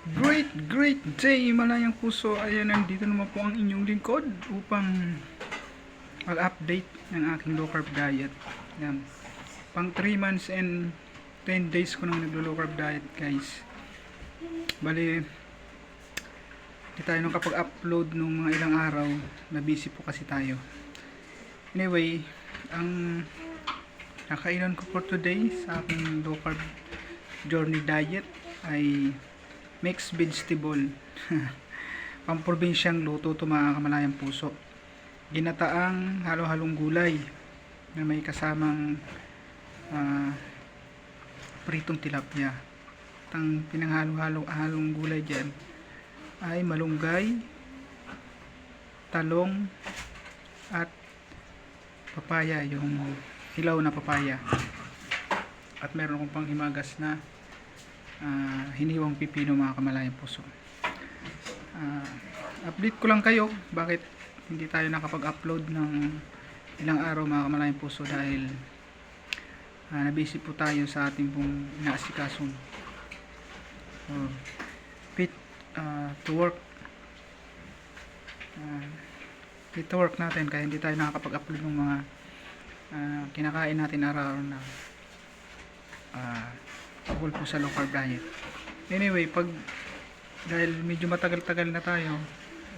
Great, great day, malayang puso. Ayan, nandito naman po ang inyong lingkod upang mag-update ng aking low carb diet. Yan. Pang 3 months and 10 days ko nang naglo-low carb diet, guys. Bali, hindi tayo nung kapag-upload nung mga ilang araw, na busy po kasi tayo. Anyway, ang nakainan ko for today sa aking low carb journey diet ay mixed vegetable. Pamprobinsyang luto to mga kamalayang puso. Ginataang halo-halong gulay na may kasamang uh, pritong tilapia. At ang pinanghalo-halong gulay dyan ay malunggay, talong, at papaya, yung hilaw na papaya. At meron akong panghimagas na ah, hiniwang pipino mga kamalayang puso. Ah, update ko lang kayo bakit hindi tayo nakapag-upload ng ilang araw mga kamalayang puso dahil ah, nabisi po tayo sa ating pong inaasikasong oh, fit ah, to work. Ah, fit to work natin kaya hindi tayo nakakapag-upload ng mga ah, kinakain natin araw-araw na. Ah, tungkol po sa low carb diet. Anyway, pag dahil medyo matagal-tagal na tayo,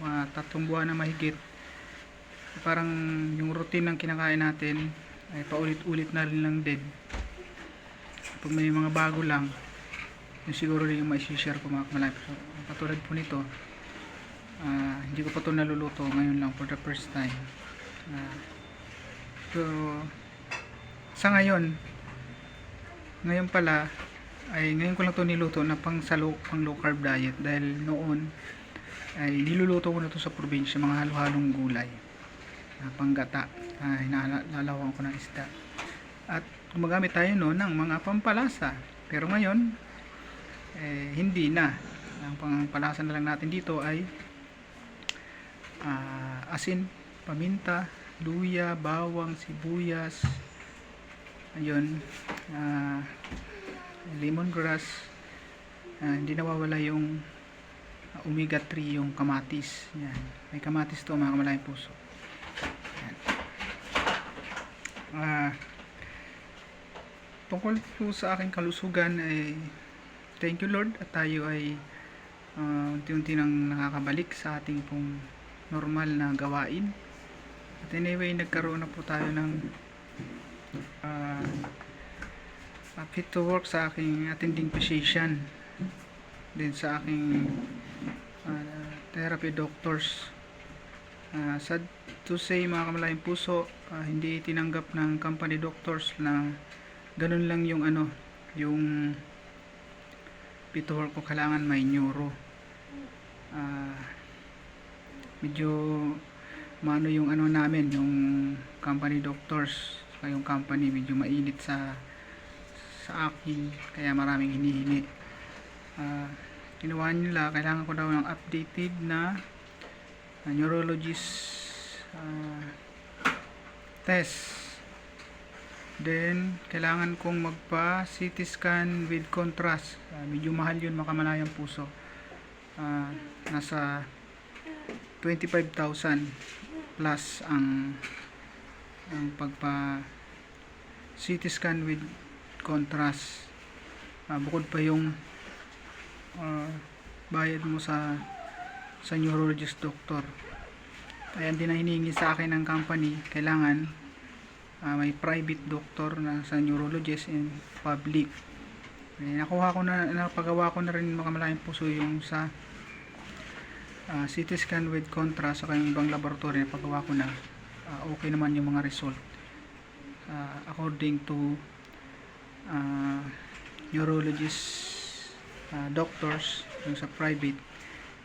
mga tatlong buwan na mahigit, parang yung routine ng kinakain natin ay paulit-ulit na rin lang din. Pag may mga bago lang, yung siguro rin yung ma-share ko mga kamalay. So, katulad po nito, ah, hindi ko pa ito naluluto ngayon lang for the first time. Ah, so, sa ngayon, ngayon pala, ay ngayon ko lang to niluto na pang sa low, pang low carb diet dahil noon ay niluluto ko na to sa probinsya mga halo-halong gulay na panggata ay nalalawan ko ng isda. At gumagamit tayo noon ng mga pampalasa. Pero ngayon eh, hindi na. Ang pampalasa na lang natin dito ay ah, asin, paminta, luya, bawang, sibuyas. Ayun ah lemongrass ah, hindi nawawala yung ah, omega 3 yung kamatis. Yan. May kamatis to mga kamalayang puso. Yan. ah tungkol po sa aking kalusugan ay thank you Lord at tayo ay ah, unti-unti nang nakakabalik sa ating pong normal na gawain. At anyway nagkaroon na po tayo ng ah uh, fit to work sa aking attending physician din sa aking uh, therapy doctors. Uh, sad to say mga kamalayang puso uh, hindi tinanggap ng company doctors na ganun lang yung ano yung fit to work ko kailangan may neuro. Uh, medyo maano yung ano namin yung company doctors yung company medyo mainit sa sa akin kaya maraming hinihingi. Uh, ginawa nila kailangan ko daw ng updated na uh, neurologist uh, test. Then kailangan kong magpa CT scan with contrast. Uh, medyo mahal yun makamalayang puso. Uh, nasa 25,000 plus ang ang pagpa CT scan with contrast. Uh, bukod pa yung uh, bayad mo sa sa neurologist doctor kaya din na hinihingi sa akin ng company. Kailangan uh, may private doctor na sa neurologist and public. Eh, nakuha ko na napagawa ko na rin makamalayang puso yung sa uh, CT scan with contrast sa kanyang ibang laboratory. Napagawa ko na. Uh, okay naman yung mga result. Uh, according to uh, neurologist uh, doctors yung sa private.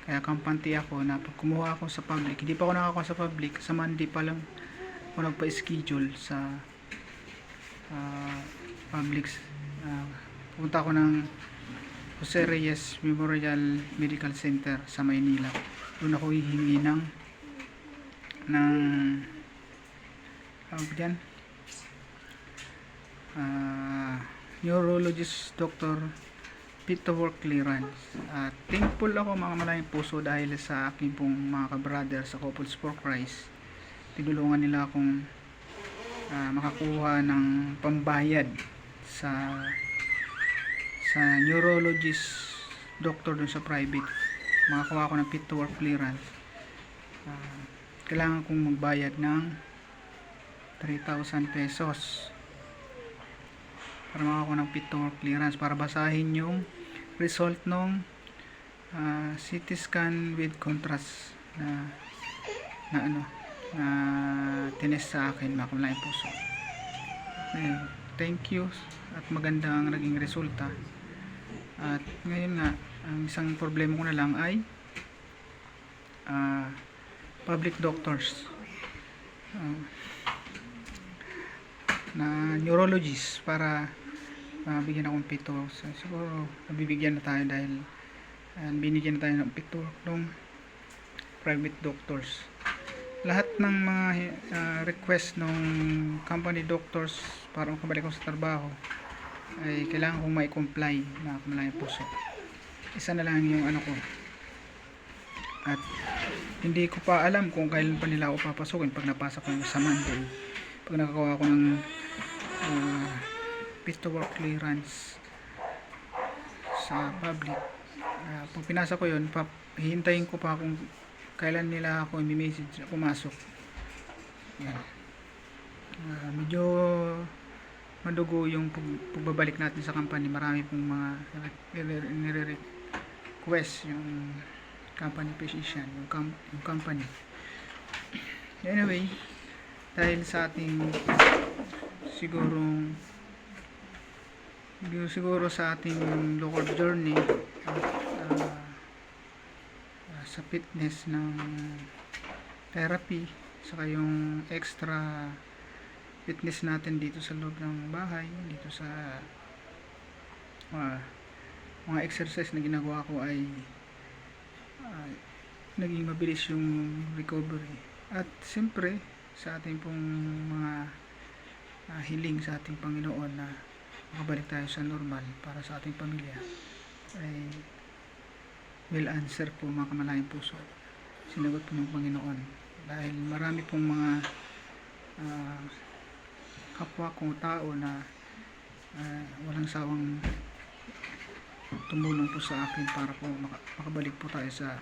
Kaya kampante ako na pag kumuha ako sa public hindi pa ako nakakuha sa public sa Monday pa lang ako nagpa-schedule sa uh, public. Uh, punta ako ng Jose Reyes Memorial Medical Center sa Maynila. Doon ako hihingi ng ng tawag dyan uh, neurologist to work clearance. At thankful ako mga malayang puso dahil sa aking pong mga ka-brother sa Couples for Christ. Tinulungan nila akong ah, makakuha ng pambayad sa sa neurologist doctor dun sa private. Makakuha ako ng work clearance. Ah, kailangan kong magbayad ng 3,000 pesos para makakuha ng fit to work clearance para basahin yung result ng ah, CT scan with contrast na na ano na tinest sa akin kamalaking puso. Ayun, thank you at maganda ang naging resulta. At ngayon nga ang isang problema ko na lang ay ah, public doctors. Ah, na neurologist para mabigyan akong pito. So, siguro nabibigyan na tayo dahil ah, binigyan na tayo ng pito ng private doctors. Lahat ng mga ah, request ng company doctors para makabalik ako sa trabaho ay kailangan kong may comply na kamalayang puso isa na lang yung ano ko. At hindi ko pa alam kung kailan pa nila ako papasukin pag napasa ko yung sa Monday pag nakakuha ko ng uh, fit to work clearance sa public. Ah, pag pinasa ko yun pap, hihintayin ko pa kung kailan nila ako i-message na pumasok. Yan. Ah, medyo madugo yung pag- pagbabalik natin sa company. Marami pong mga nire- nire-request yung company position yung, com- yung company. Anyway dahil sa ating sigurong siguro, siguro sa ating local journey at ah, ah, sa fitness ng therapy saka yung extra fitness natin dito sa loob ng bahay dito sa ah, mga exercise na ginagawa ko ay ah, naging mabilis yung recovery. At siyempre sa ating pong mga ah, hiling sa ating Panginoon na makabalik tayo sa normal para sa ating pamilya. Ay will answer po mga kamalayang puso. Sinagot po ng Panginoon. Dahil marami pong mga ah, kapwa kong tao na ah, walang sawang tumulong po sa akin para po maka- makabalik po tayo sa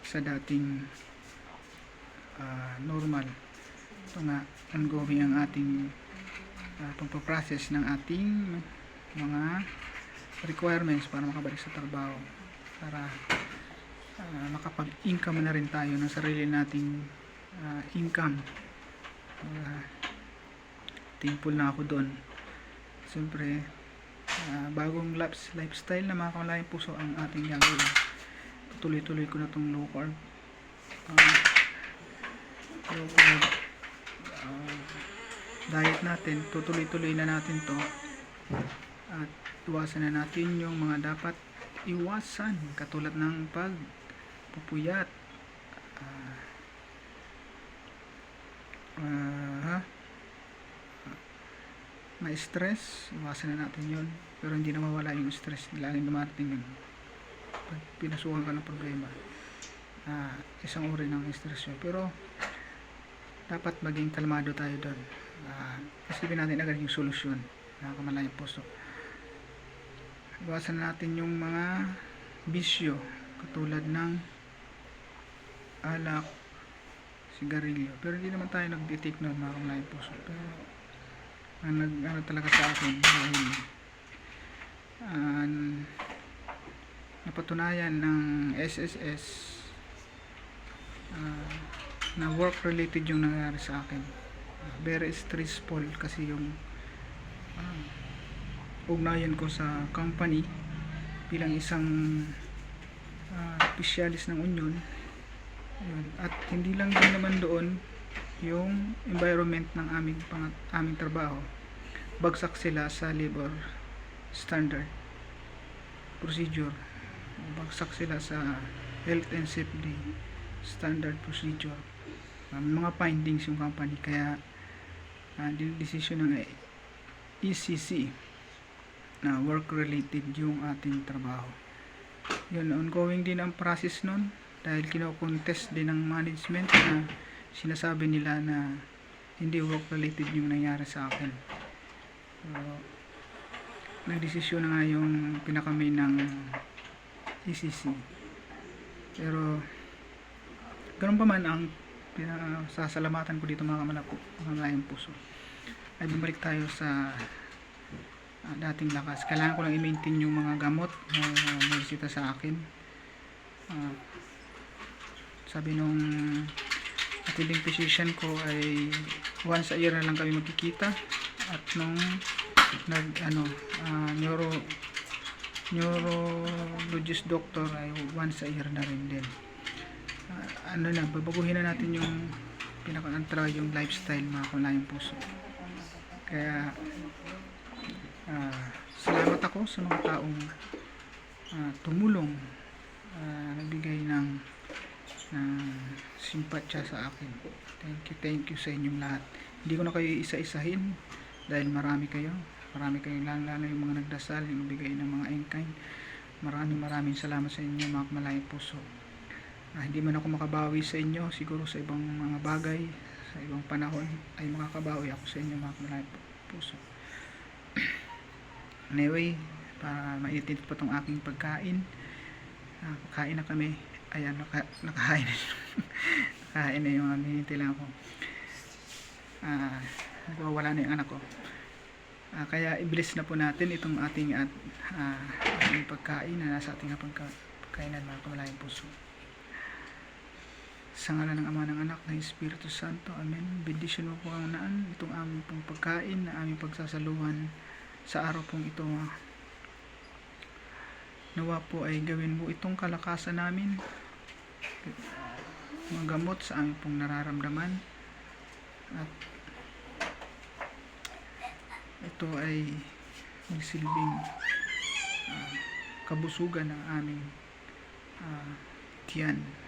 sa dating ah, normal. Ito nga ongoing ang ating uh, pagpaprocess ng ating mga requirements para makabalik sa trabaho. Para ah, makapag-income na rin tayo ng sarili nating ah, income. Uh, thankful na ako doon. Siyempre ah, bagong laps, lifestyle na mga kamalayang puso ang ating gagawin. Tuloy-tuloy ko na itong low carb. Ah, low carb. Ah, diet natin tutuloy-tuloy na natin to. At iwasan na natin yung mga dapat iwasan katulad ng pagpupuyat. Ah, ah, may stress iwasan na natin yun. Pero hindi na mawala yung stress laging dumarating yun. Pag pinasukan ka ng problema ah, isang uri ng stress yun. Pero dapat maging kalmado tayo doon ah, isipin natin agad yung solusyon na kamalayang puso. Iwasan natin yung mga bisyo katulad ng alak sigarilyo. Pero hindi naman tayo nagtitik nun mga kamalayang puso. Pero ang nag ano talaga sa akin dahil ah, napatunayan ng SSS ah, na work related yung nangyari sa akin very stressful kasi yung ah, ugnayan ko sa company bilang isang ah, specialist ng union. Yun. at hindi lang din naman doon yung environment ng aming pang, aming trabaho. Bagsak sila sa labor standard procedure. Bagsak sila sa health and safety standard procedure. Um, mga findings yung company. Kaya uh, decision ng ECC na work related yung ating trabaho. Yun, ongoing din ang process nun dahil kino-contest din ng management na sinasabi nila na hindi work related yung nangyari sa akin. So, nagdesisyon na nga yung pinakamay ng ECC. Pero, ganun pa man ang pinasasalamatan ko dito mga kamalako, mga malayang puso. Ay bumalik tayo sa ah, dating lakas. Kailangan ko lang i-maintain yung mga gamot na nagsita sa akin. Ah, sabi nung attending physician ko ay once a year na lang kami magkikita at nung nag ano ah, neuro neurologist doctor ay once a year na rin din ano na babaguhin na natin yung pinaka-antra yung lifestyle mga kulayang puso. Kaya ah, salamat ako sa mga taong ah, tumulong ah, nagbigay ng ng simpatya sa akin. Thank you thank you sa inyong lahat. Hindi ko na kayo isa-isahin dahil marami kayo. Marami kayo lalo lalo yung mga nagdasal yung nagbigay ng mga in-kind. Maraming maraming salamat sa inyo mga malayang puso Ah, hindi man ako makabawi sa inyo siguro sa ibang mga bagay sa ibang panahon ay makakabawi ako sa inyo mga malayang pu- puso. Anyway para maitit pa tong aking pagkain. Ah, pagkain na kami. Ayan naka, nakahain na nakahain na yung aming lang ako ah, nagwawala na yung anak ko. Ah, kaya ibilis na po natin itong ating at ah, ating pagkain na nasa ating pagka, pagkainan mga kamalayang puso sa ngalan ng Ama ng Anak ng Espiritu Santo. Amen. Bendisyon mo po ang naan itong aming pong pagkain na aming pagsasaluhan sa araw pong ito. Nawa po ay gawin mo itong kalakasan namin. Mga gamot sa aming pong nararamdaman. At ito ay magsilbing ah, kabusugan ng aming ah, tiyan.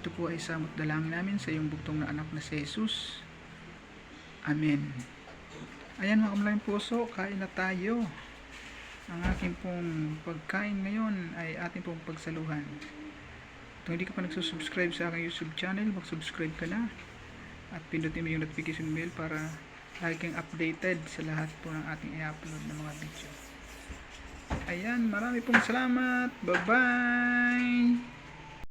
Ito po ay samot dalangin namin sa iyong bugtong na anak na si Jesus. Amen. Ayan mga kamalang puso, kain na tayo. Ang aking pong pagkain ngayon ay ating pong pagsaluhan. Kung hindi ka pa nagsusubscribe sa aking YouTube channel, mag-subscribe ka na. At pindutin mo yung notification bell para lagi kang updated sa lahat po ng ating i-upload na mga video. Ayan, marami pong salamat. Bye-bye!